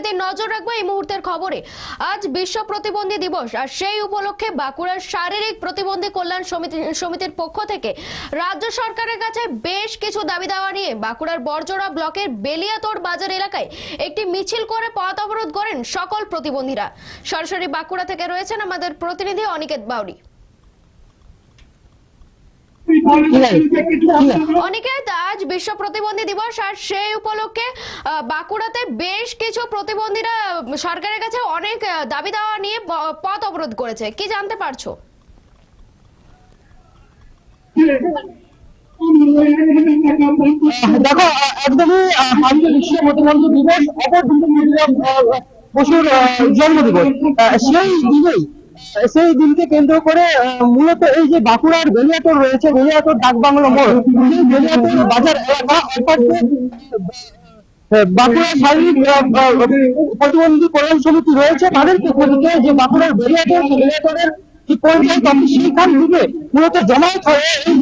স্মৃতি নজর রাখব এই মুহূর্তের খবরে। আজ বিশ্ব প্রতিবন্ধী দিবস, আর সেই উপলক্ষে বাঁকুড়ার শারীরিক প্রতিবন্ধী কল্যাণ সমিতি, সমিতির পক্ষ থেকে রাজ্য সরকারের কাছে বেশ কিছু দাবি দেওয়া নিয়ে বাঁকুড়ার বরজোড়া ব্লকের বেলিয়াতোড় বাজার এলাকায় একটি মিছিল করে পথ অবরোধ করেন সকল প্রতিবন্ধীরা। সরাসরি বাঁকুড়া থেকে রয়েছেন আমাদের প্রতিনিধি অনিকেত বাউরি। অনিকেত আজ বিশ্ব প্রতিবন্ধী দিবস আর সেই উপলক্ষে বাঁকুড়াতে বেশ কিছু প্রতিবন্ধীরা সরকারের কাছে অনেক দাবি দেওয়া নিয়ে পথ অবরোধ করেছে। কি জানতে পারছ? দেখো একদমই আজকে বিশ্ব প্রতিবন্ধী দিবস অপর বসুর জন্মদিবস। সেই দিনেই সেই দিনকে কেন্দ্র করে মূলত এই যে বাঁকুড়ার গলিয়াটোর রয়েছে, বেলিয়াতোর ডাকবাংলো মোড়, সেই বাজার এলাকা অর্থাৎ শারীরিক প্রতিবন্ধী কল্যাণ সমিতি রয়েছে তাদের পক্ষ থেকে যে বাঁকুড়ার গলিয়াটোর বেলিয়াতোরের যে পঞ্চায়েত অফিস সেইখান থেকে মূলত জমায়েত হয়ে এই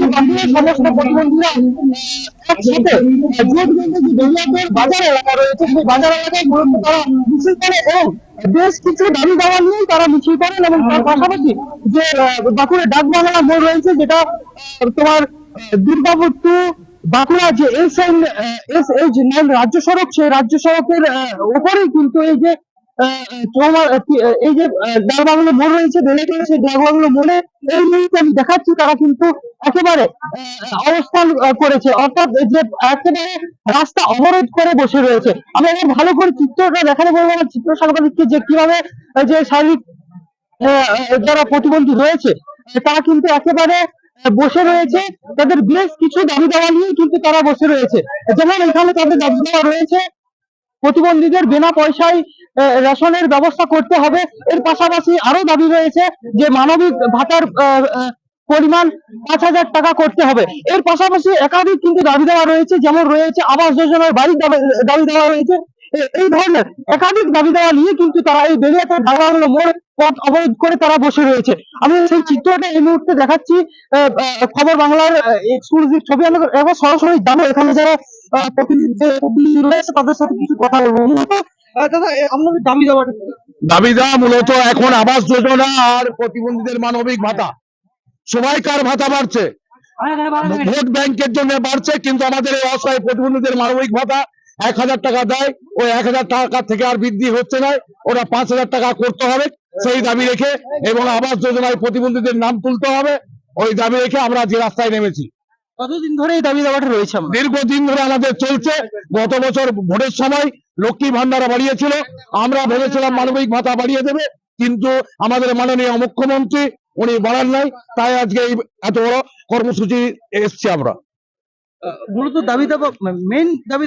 সমস্ত প্রতিবন্ধীরা একসাথে বাজার এলাকা রয়েছে সেই বাজার এলাকায় মূলত তারা মিছিল করে এবং বেশ কিছু দাবি দাওয়া নিয়ে তারা মিছিল করেন এবং তার পাশাপাশি যে আহ, বাঁকুড়ার ডাকবাংলা মোড় রয়েছে যেটা তোমার দুর্গাপুর টু বাঁকুড়া যে S N S H nine রাজ্য সড়ক সেই রাজ্য সড়কের ওপরেই কিন্তু এই যে তোমার এই যে ডাকবাংলো মোড় রয়েছে বেলেটে সেই ডাকবাংলো মোড়ে এই মুহূর্তে আমি দেখাচ্ছি, তারা কিন্তু একেবারে অবস্থান করেছে। অর্থাৎ যে একেবারে রাস্তা অবরোধ করে বসে রয়েছে। আমি একবার ভালো করে চিত্রটা দেখাতে বলব আমার চিত্র সাংবাদিককে যে কীভাবে যে শারীরিক যারা প্রতিবন্ধী রয়েছে তারা কিন্তু একেবারে বসে রয়েছে। তাদের বেশ কিছু দাবি দেওয়া নিয়ে কিন্তু তারা বসে রয়েছে। যেমন এখানে তাদের দাবি দেওয়া রয়েছে, প্রতিবন্ধীদের বিনা পয়সায় রেশনের ব্যবস্থা করতে হবে। এর পাশাপাশি আরও দাবি রয়েছে যে মানবিক ভাতার পরিমাণ পাঁচ হাজার টাকা করতে হবে। এর পাশাপাশি একাধিক কিন্তু দাবি দেওয়া রয়েছে, যেমন রয়েছে আবাস যোজনার বাড়ির দাবি দেওয়া রয়েছে। এই ধরনের একাধিক দাবি দেওয়া নিয়ে কিন্তু তারা এই বেরিয়াতে ঢাকাগুলো মোড় পথ অবরোধ করে তারা বসে রয়েছে। আমি সেই চিত্রটা এই মুহূর্তে দেখাচ্ছি। খবর বাংলার এক্সক্লুসিভ ছবি আমি এবার সরাসরি জানো এখানে যারা প্রতিনিধি রয়েছে, তাদের সাথে কিছু কথা বলব। দাদা আপনাদের দাবি দেওয়াটা দাবি দেওয়া মূলত এখন আবাস যোজনা আর প্রতিবন্ধীদের মানবিক ভাতা। সবাইকার ভাতা বাড়ছে? ভোট ব্যাংকের জন্য বাড়ছে কিন্তু আমাদের এই অসহায় প্রতিবন্ধীদের মানবিক ভাতা এক হাজার টাকা দেয়। ওই এক হাজার টাকা থেকে আর বৃদ্ধি হচ্ছে না ওটা পাঁচ হাজার টাকা করতে হবে সেই দাবি রেখে এবং আবাস যোজনায় প্রতিবন্ধীদের নাম তুলতে হবে। ওই দাবি রেখে আমরা যে রাস্তায় নেমেছি। কতদিন ধরে এই দাবি দেওয়াটা রয়েছে আমার দীর্ঘদিন ধরে আমাদের চলছে। গত বছর ভোটের সময় লক্ষ্মী ভান্ডার বাড়িয়েছিল। আমরা ভেবেছিলাম মানবিক ভাতা বাড়িয়ে দেবে কিন্তু আমাদের মাননীয় মুখ্যমন্ত্রী উনি বাড়ান নাই। তাই আজকে এই এত বড় কর্মসূচি এসছি আমরা। মূলত দাবি মেন দাবি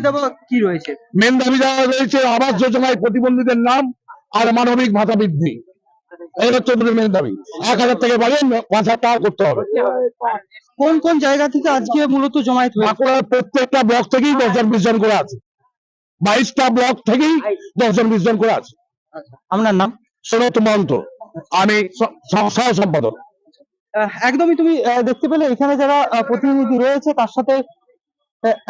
কি রয়েছে? মেন দাবি দেওয়া রয়েছে আবাস যোজনায় প্রতিবন্ধীদের নাম আর মানবিক ভাতা বৃদ্ধি। এই হচ্ছে মেন দাবি। এক হাজার থেকে বাড়িয়ে পাঁচ হাজার টাকা করতে হবে। কোন কোন জায়গা থেকে আজকে মূলত জমায়েত হয়েছে? বাঁকুড়ার প্রত্যেকটা ব্লক থেকেই দশজন বিশ জন করে আছে। বাইশটা ব্লক থেকেই দশজন বিশ জন করে আছে। আপনার নাম? সুরত মন্ত আমি সহ সম্পাদক। একদমই তুমি দেখতে পেলে এখানে যারা প্রতিনিধি রয়েছে তার সাথে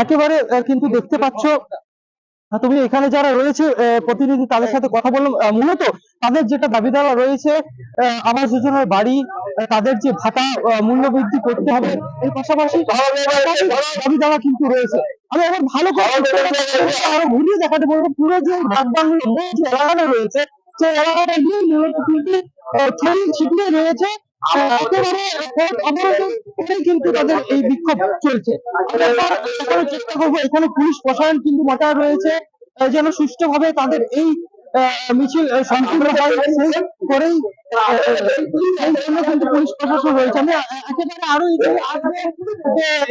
একেবারে কিন্তু দেখতে পাচ্ছ তুমি এখানে যারা রয়েছে প্রতিনিধি তাদের সাথে কথা বললাম। মূলত তাদের যেটা দাবি দেওয়া রয়েছে আবাস যোজনার বাড়ি তাদের যে ভাতা মূল্য বৃদ্ধি করতে হবে, এর পাশাপাশি দাবি দেওয়া কিন্তু রয়েছে। আমি এবার ভালো আরও ঘুরিয়ে দেখাতে বলব, পুরো যে মোড় যে এলাকাটা রয়েছে, সেই এলাকাটা নিয়ে মূলত কিন্তু ছিটিয়ে রয়েছে। কিন্তু তাদের এই বিক্ষোভ চলছে। এখানে চেষ্টা করব এখানে পুলিশ প্রশাসন কিন্তু মোতায়েন রয়েছে যেন সুষ্ঠুভাবে তাদের এই মিছিল সম্পূর্ণ হয়। করেই জন্য কিন্তু পুলিশ প্রশাসন রয়েছে। আমি একেবারে আরও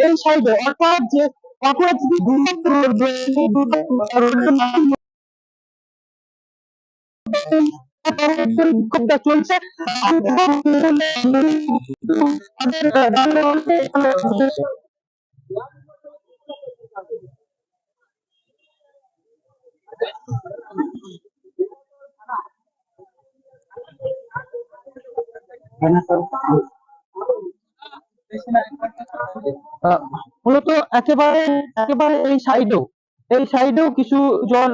এই সাইডে অর্থাৎ যে বাঁকুড়া থেকে দুর্গাপুর রয়েছে মূলত একেবারে একেবারে এই সাইডেও এই সাইডেও কিছু জন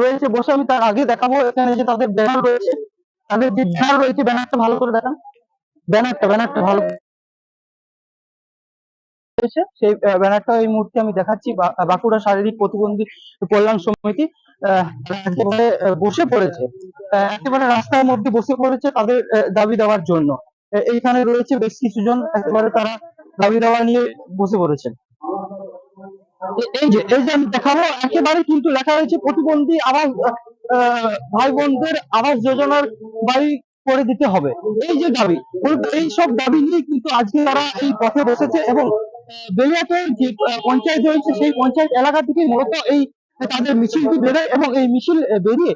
রয়েছে। বসে আমি তার আগে দেখাবো। এখানে যে তাদের ব্যানার রয়েছে, তাদের যে ব্যানার রয়েছে, ব্যানারটা ভালো করে দেখান। ব্যানারটা ব্যানারটা ভালো সেই ব্যানারটা এই মুহূর্তে আমি দেখাচ্ছি। বাঁকুড়া শারীরিক প্রতিবন্ধী কল্যাণ সমিতি বসে পড়েছে। একেবারে রাস্তার মধ্যে বসে পড়েছে তাদের দাবি দেওয়ার জন্য। এইখানে রয়েছে বেশ কিছু জন একেবারে তারা দাবি দেওয়া নিয়ে বসে পড়েছেন। এই যে এই যে আমি দেখাবো, একেবারে কিন্তু লেখা হয়েছে প্রতিবন্ধী আবাস ভাই বোনদের আবাস যোজনার বাড়ি করে দিতে হবে। এই যে দাবি, এই সব দাবি নিয়ে কিন্তু আজকে তারা এই পথে বসেছে এবং বেলিয়াতের যে পঞ্চায়েত রয়েছে, সেই পঞ্চায়েত এলাকা থেকে মূলত এই তাদের মিছিলটি বেরোয় এবং এই মিছিল বেরিয়ে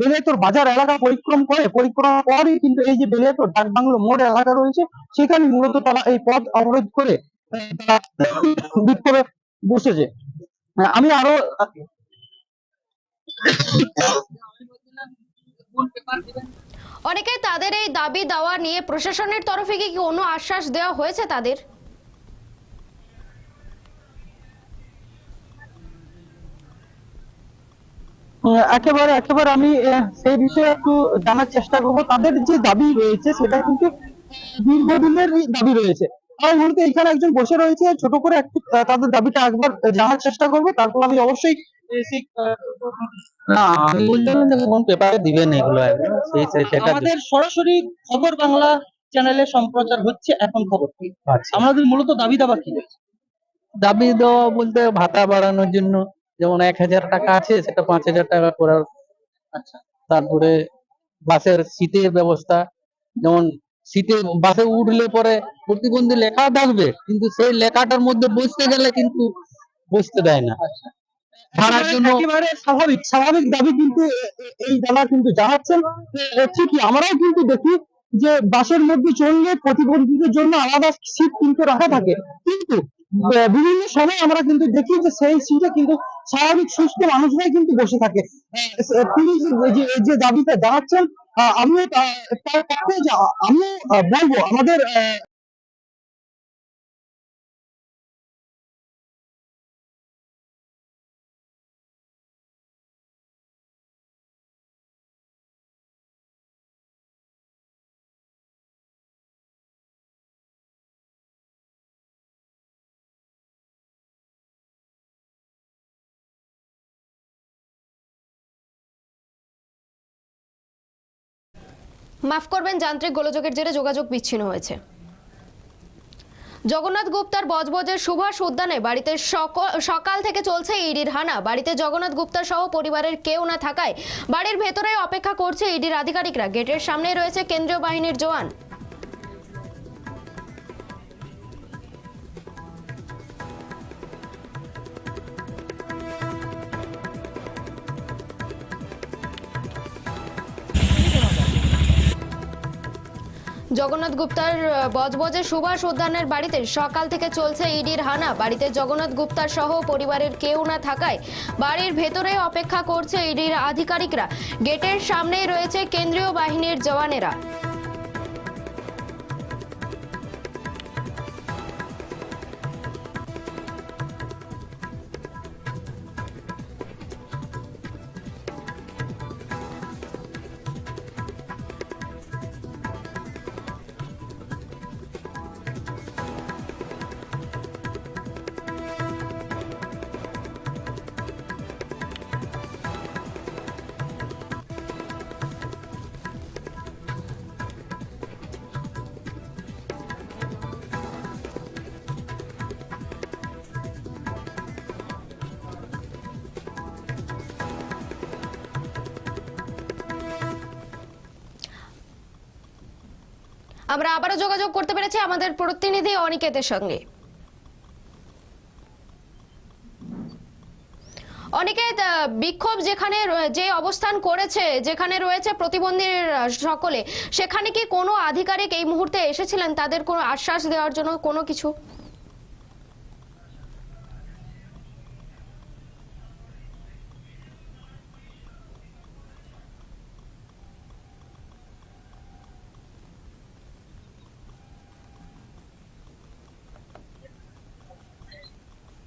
বেলিয়াতর বাজার এলাকা পরিক্রম করে। পরিক্রমা পরই কিন্তু এই যে বেলিয়াতর ডাকবাংলো মোড় এলাকা রয়েছে সেখানে মূলত তারা এই পথ অবরোধ করে বিক্ষোভে বসেছে। আহ, আমি আরও অনেকে তাদের এই দাবি দাওয়া নিয়ে প্রশাসনের তরফে কি কোনো আশ্বাস দেওয়া হয়েছে তাদের? আহ, একেবারে একেবারে আমি সেই বিষয়ে একটু জানার চেষ্টা করব। তাদের যে দাবি রয়েছে সেটা কিন্তু দীর্ঘদিনের দাবি রয়েছে। আমি মূলত এখানে একজন বসে রয়েছে ছোট করে একটু তাদের দাবিটা একবার জানার চেষ্টা করব তারপর আমি অবশ্যই আমাদের সরাসরি খবর বাংলা চ্যানেলে সম্প্রচার হচ্ছে এখন খবর। আচ্ছা। আমাদের মূলত দাবি দাবা কি? দাবি দেওয়া বলতে ভাতা বাড়ানোর জন্য যেমন এক হাজার টাকা আছে সেটা পাঁচ হাজার টাকা করার। আচ্ছা। তারপরে বাসের সিটের ব্যবস্থা যেমন সিটে বাসে উঠলে পরে প্রতিবন্ধী লেখা থাকবে কিন্তু সেই লেখাটার মধ্যে বসতে গেলে কিন্তু বসতে দেয় না। ভাড়ার জন্য একেবারে স্বাভাবিক স্বাভাবিক দাবি কিন্তু এই দাদা কিন্তু জানাচ্ছেন। ঠিকই আমরাও কিন্তু দেখি যে বাসের মধ্যে চললে প্রতিবন্ধীদের জন্য আলাদা সিট কিন্তু রাখা থাকে। কিন্তু বিভিন্ন সময় আমরা কিন্তু দেখি যে সেই সিটে কিন্তু স্বাভাবিক সুস্থ মানুষরাই কিন্তু বসে থাকে। তিনি যে দাবিটা জানাচ্ছেন তা- তার পক্ষে আমি বলব আমাদের মাফ করবেন, যান্ত্রিক গোলযোগের জেরে যোগাযোগ বিচ্ছিন্ন হয়েছে। জগন্নাথ গুপ্তার বজবজের সুভাষ উদ্যানে বাড়িতে সক- সকাল থেকে চলছে ইডির হানা। বাড়িতে জগন্নাথ গুপ্তা সহ পরিবারের কেউ না থাকায় বাড়ির ভেতরে অপেক্ষা করছে ইডির আধিকারিকরা। গেটের সামনে রয়েছে কেন্দ্রীয় বাহিনীর জওয়ান। জগন্নাথ গুপ্তার বজবজে সুভাষ উদ্যানের বাড়িতে সকাল থেকে চলছে ইডির হানা। বাড়িতে জগন্নাথ গুপ্তার সহ পরিবারের কেউ না থাকায় বাড়ির ভেতরে অপেক্ষা করছে ইডির আধিকারিকরা। গেটের সামনেই রয়েছে কেন্দ্রীয় বাহিনীর জওয়ানেরা। আমরা আবারও যোগাযোগ করতে পেরেছি আমাদের প্রতিনিধি অনিকেতের সঙ্গে। অনিকেত বিক্ষোভ যেখানে যে অবস্থান করেছে, যেখানে রয়েছে প্রতিবন্ধীর সকলে, সেখানে কি কোনো আধিকারিক এই মুহূর্তে এসেছিলেন? তাদের কোনো আশ্বাস দেওয়ার জন্য কোনো কিছু?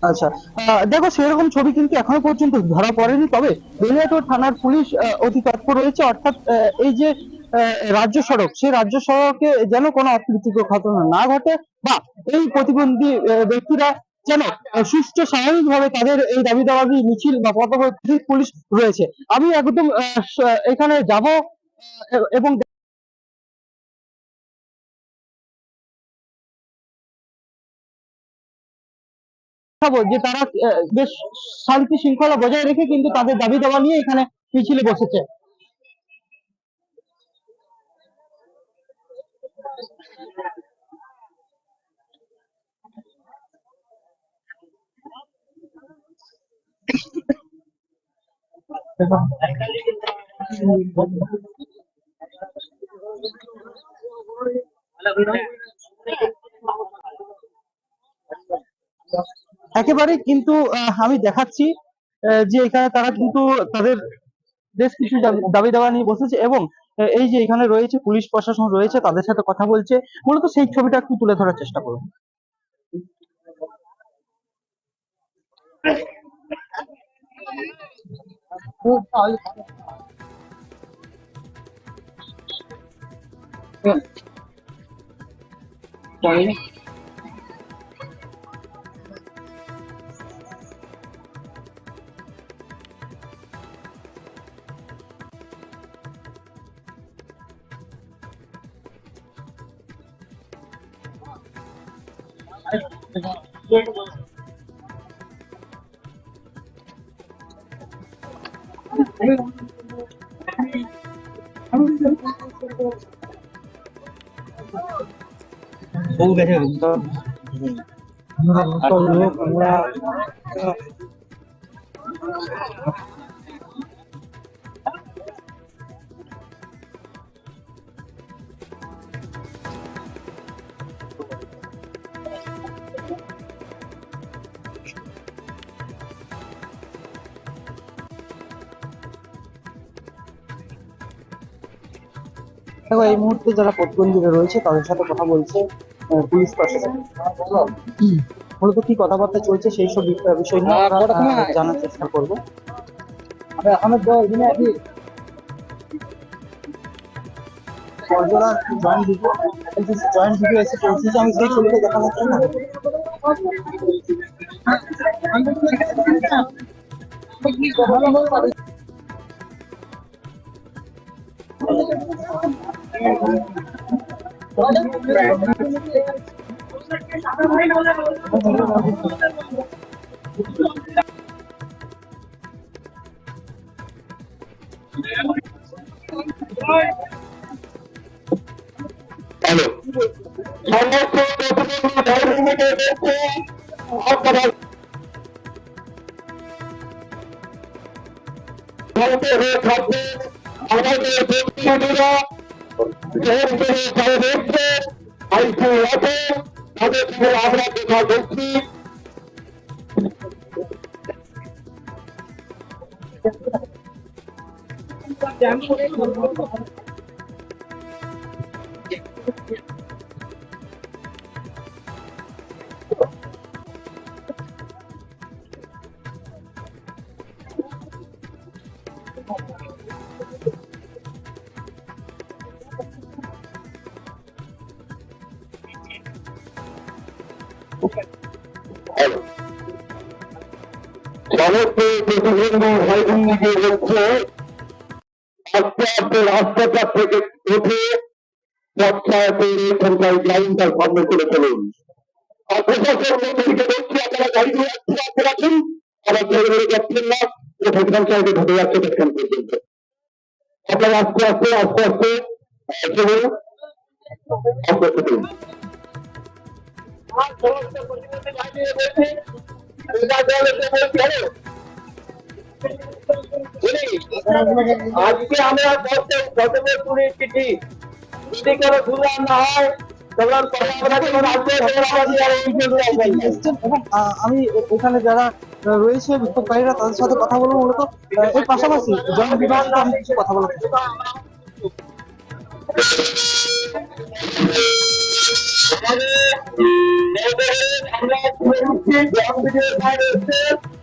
আচ্ছা। দেখো, সেরকম ছবি কিন্তু এখনও পর্যন্ত ধরা পড়েনি, তবে বেলিয়াটোর থানার পুলিশ অতি তৎপর রয়েছে। অর্থাৎ এই যে রাজ্য সড়ক সেই রাজ্য সড়কে যেন কোনো অপ্রীতিকর ঘটনা না ঘটে বা এই প্রতিবন্ধী ব্যক্তিরা যেন সুস্থ স্বাভাবিকভাবে তাদের এই দাবি দাবি মিছিল বা পথপ্রতি পুলিশ রয়েছে। আমি একদম এখানে যাব এবং দেখাবো যে তারা বেশ শান্তি শৃঙ্খলা বজায় রেখে কিন্তু তাদের দাবি দাবা নিয়ে এখানে মিছিলে বসেছে। একেবারে কিন্তু আমি দেখাচ্ছি যে এখানে তারা কিন্তু তাদের বেশ কিছু দাবি- দাবি নিয়ে বসেছে এবং এই যে এখানে রয়েছে পুলিশ প্রশাসন রয়েছে, তাদের সাথে কথা বলছে। মূলত সেই ছবিটা একটু তুলে ধরার চেষ্টা 보고 계세요, 아, 감사합니다. 감사합니다. দেখো এই মুহূর্তে যারা প্রতিবন্ধীরা রয়েছে তাদের সাথে কথা বলছে পুলিশ প্রশাসন। মূলত কি কথাবার্তা চলছে সেই সব বিষয়- নিয়ে আমরা জানার চেষ্টা করব। জয়েন্ট ভিডিও জয়েন্ট ভিডিও এসে পৌঁছেছে আমি সেই ছবিটা দেখানোর জন্য। है করে তারা দেখছে আইসিউ আছে প্রতিবন্ধী ভাই বোনকে হচ্ছে আস্তে আস্তে রাস্তাটা থেকে উঠে পথটাতে এখানকার লাইনটা বন্ধ করে ফেলুন আর প্রশাসন মন্ত্রীকে বলছি আপনারা গাড়ি নিয়ে আসতে আসতে রাখুন আবার ধরে ধরে যাচ্ছেন না ওখানকার সাইডে ঢুকে যাচ্ছে এখান পর্যন্ত আপনারা আস্তে আস্তে আস্তে আস্তে চলুন। চলুন। সমস্ত প্রতিবন্ধী ভাই জলেতে বলছি আজকে আমরা করে চিঠি। যদি কোনো সুবিধা না হয় আমি এখানে যারা রয়েছে বিক্ষোভকারীরা তাদের সাথে কথা বলব মূলত। এর পাশাপাশি সাথে আমি কিছু কথা। আমাদের আমরা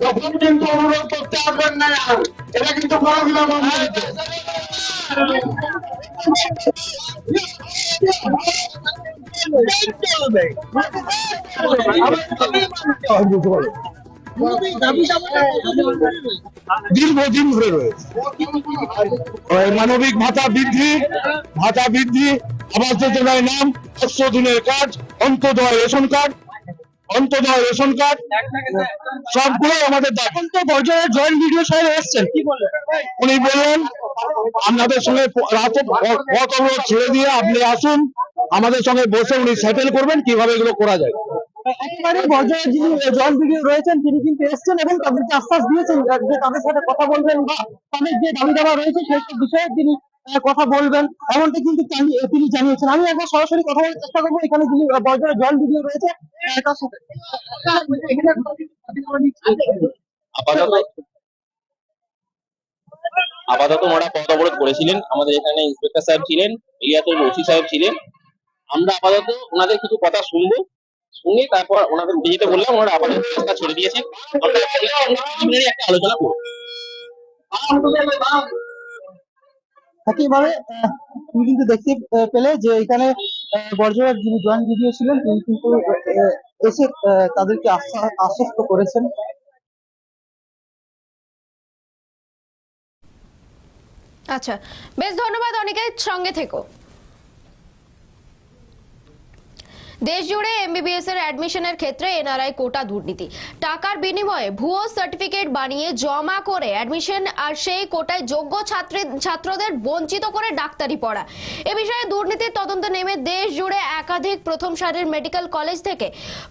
তখন কিন্তু অনুরোধ করতে পারবেন না এটা কিন্তু দীর্ঘদিন ধরে রয়েছে। মানবিক ভাতা বৃদ্ধি ভাতা বৃদ্ধি, আবাস যোজনায় নাম শস্য দিনের কাজ, Antyodaya ration card Antyodaya ration card সবগুলো আমাদের এখন তো পর্যায়ে জয়েন্ট ভিডিও সাহেব এসছেন। উনি বললেন আপনাদের সঙ্গে রাতে প- পথ অবরোধ ছেড়ে দিয়ে আপনি আসুন আমাদের সঙ্গে বসে উনি সেটেল করবেন কীভাবে এগুলো করা যায়। একেবারে পর্যায়ে যিনি জল ভিডিও রয়েছেন তিনি কিন্তু এসছেন এবং তাদেরকে আশ্বাস দিয়েছেন যে তাদের সাথে কথা বলবেন বা তাদের যে দাবি দাবা রয়েছে সেই বিষয়ে তিনি কথা বলবেন। এমনটা কিন্তু তিনি জানিয়েছেন। আমি একবার সরাসরি কথা বলার চেষ্টা করব। এখানে যিনি আহ, জল ভিডিও রয়েছে। আপাতত আপাতত ওরা পথ অবরোধ করেছিলেন আমাদের এখানে ইন্সপেক্টর সাহেব ছিলেন এরিয়াতে ওসি সাহেব ছিলেন। আমরা আপাতত ওনাদের কিছু কথা শুনব। শুনে তারপর ওনাদের উঠে বললাম ওনারা আপাতত রাস্তা ছেড়ে দিয়েছেন। আমরা একটা আলোচনা করব। আহ, তুমি কিন্তু দেখতে পেলে যে এখানে বর্জয়ের যিনি জয়েন্ট ভিডিও ছিলেন তিনি কিন্তু এসে তাদেরকে আশ্বা- আশ্বস্ত করেছেন। আচ্ছা বেশ ধন্যবাদ অনেকের সঙ্গে থেকো। দেশ জুড়ে এমবিবিএস এর অ্যাডমিশনের ক্ষেত্রে এনআরআই কোটা দুর্নীতি। টাকার বিনিময়ে ভুয়ো সার্টিফিকেট বানিয়ে জমা করে অ্যাডমিশন আর সেই কোটায় যোগ্য ছাত্রী ছাত্রদের বঞ্চিত করে ডাক্তারি পড়া। এ বিষয়ে দুর্নীতির তদন্ত নেমে দেশ জুড়ে একাধিক প্রথম সারির মেডিকেল কলেজ থেকে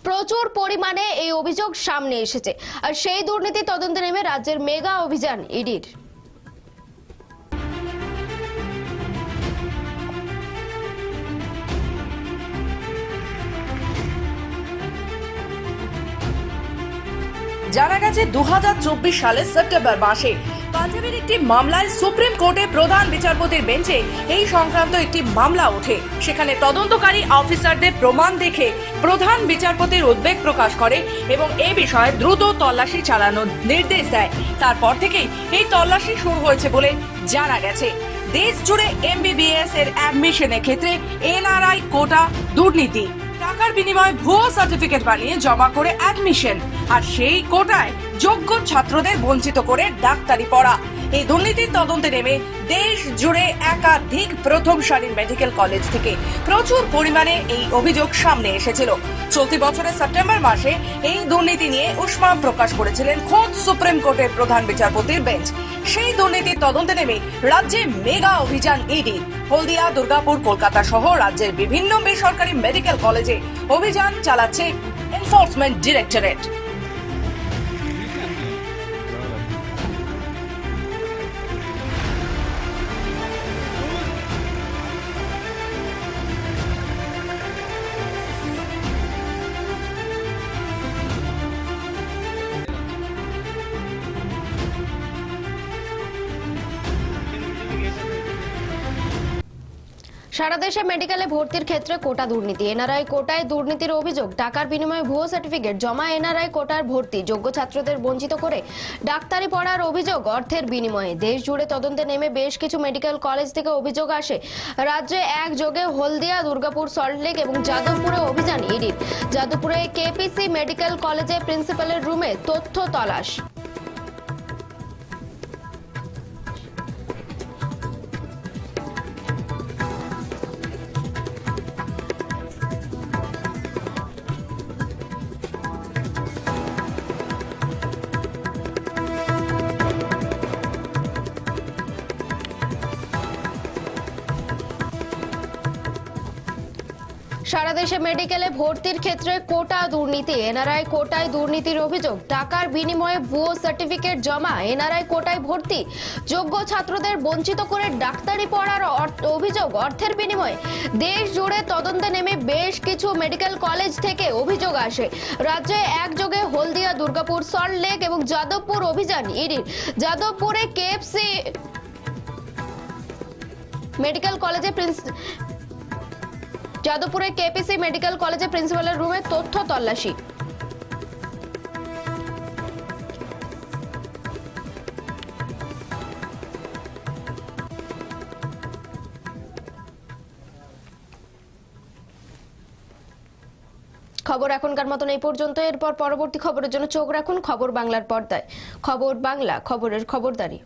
প্রচুর পরিমাণে এই অভিযোগ সামনে এসেছে। আর সেই দুর্নীতি তদন্ত নেমে রাজ্যের মেগা অভিযান ইডির জানা গেছে দু হাজার চব্বিশ সালের সেপ্টেম্বর মাসে পাঞ্জাবের একটি মামলায় সুপ্রিম কোর্টে প্রধান বিচারপতির বেঞ্চে এই সংক্রান্ত একটি মামলা ওঠে। সেখানে তদন্তকারী অফিসারদের প্রমাণ দেখে প্রধান বিচারপতির উদ্বেগ প্রকাশ করে এবং এ বিষয়ে দ্রুত তল্লাশি চালানোর নির্দেশ দেয়। তারপর থেকেই এই তল্লাশি শুরু হয়েছে বলে জানা গেছে। দেশ জুড়ে এমবিবিএস এর অ্যাডমিশনের ক্ষেত্রে এনআরআই কোটা দুর্নীতি। টাকার বিনিময়ে ভুয়ো সার্টিফিকেট বানিয়ে জমা করে অ্যাডমিশন আর সেই কোটায় যোগ্য ছাত্রদের বঞ্চিত করে ডাক্তারি পড়া। এই দুর্নীতির তদন্তে নেমে দেশ জুড়ে একাধিক প্রথম সারির মেডিকেল কলেজ থেকে প্রচুর পরিমাণে এই অভিযোগ সামনে এসেছিল। চলতি বছরের সেপ্টেম্বর মাসে এই দুর্নীতি নিয়ে উষ্মা প্রকাশ করেছিলেন খোদ সুপ্রিম কোর্টের প্রধান বিচারপতির বেঞ্চ। সেই দুর্নীতির তদন্তে নেমে রাজ্যে মেগা অভিযান ইডি। হলদিয়া, দুর্গাপুর, কলকাতা সহ রাজ্যের বিভিন্ন বেসরকারি মেডিকেল কলেজে অভিযান চালাচ্ছে এনফোর্সমেন্ট ডিরেক্টরেট সারা দেশে মেডিকেলে ভর্তির ক্ষেত্রে কোটা দুর্নীতি। এনআরআই কোটায় দুর্নীতির অভিযোগ। টাকার বিনিময়ে ভুয়ো সার্টিফিকেট জমা এনআরআই কোটার ভর্তি। যোগ্য ছাত্রদের বঞ্চিত করে ডাক্তারি পড়ার অভিযোগ অর্থের বিনিময়ে। দেশ জুড়ে তদন্তে নেমে বেশ কিছু মেডিকেল কলেজ থেকে অভিযোগ আসে। রাজ্যে একযোগে হলদিয়া, দুর্গাপুর সল্টলেক এবং যাদবপুরে অভিযান। ইডির যাদবপুরে কেপিসি মেডিকেল কলেজে প্রিন্সিপালের রুমে তথ্য তলাশ। সারা দেশে মেডিকেলে ভর্তির ক্ষেত্রে কোটা দুর্নীতি। এনআরআই কোটায় দুর্নীতির অভিযোগ। টাকার বিনিময়ে ভুয়ো সার্টিফিকেট জমা, এনআরআই কোটায় ভর্তি। যোগ্য ছাত্রদের বঞ্চিত করে ডাক্তারি পড়ার অভিযোগ, অর্থের বিনিময়ে। দেশ জুড়ে তদন্তে নেমে বেশ কিছু মেডিকেল কলেজ থেকে অভিযোগ আসে। রাজ্যে একযোগে হলদিয়া, দুর্গাপুর সল্টলেক এবং যাদবপুর অভিযান ইডির যাদবপুরে কেএফসি মেডিকেল কলেজে যাদবপুরের কেপিসি মেডিকেল কলেজে প্রিন্সিপালের রুমে তথ্য তল্লাশি। খবর এখনকার মতন এই পর্যন্ত। এরপর পরবর্তী খবরের জন্য চোখ রাখুন খবর বাংলার পর্দায়। খবর বাংলা, খবরের খবরদারি।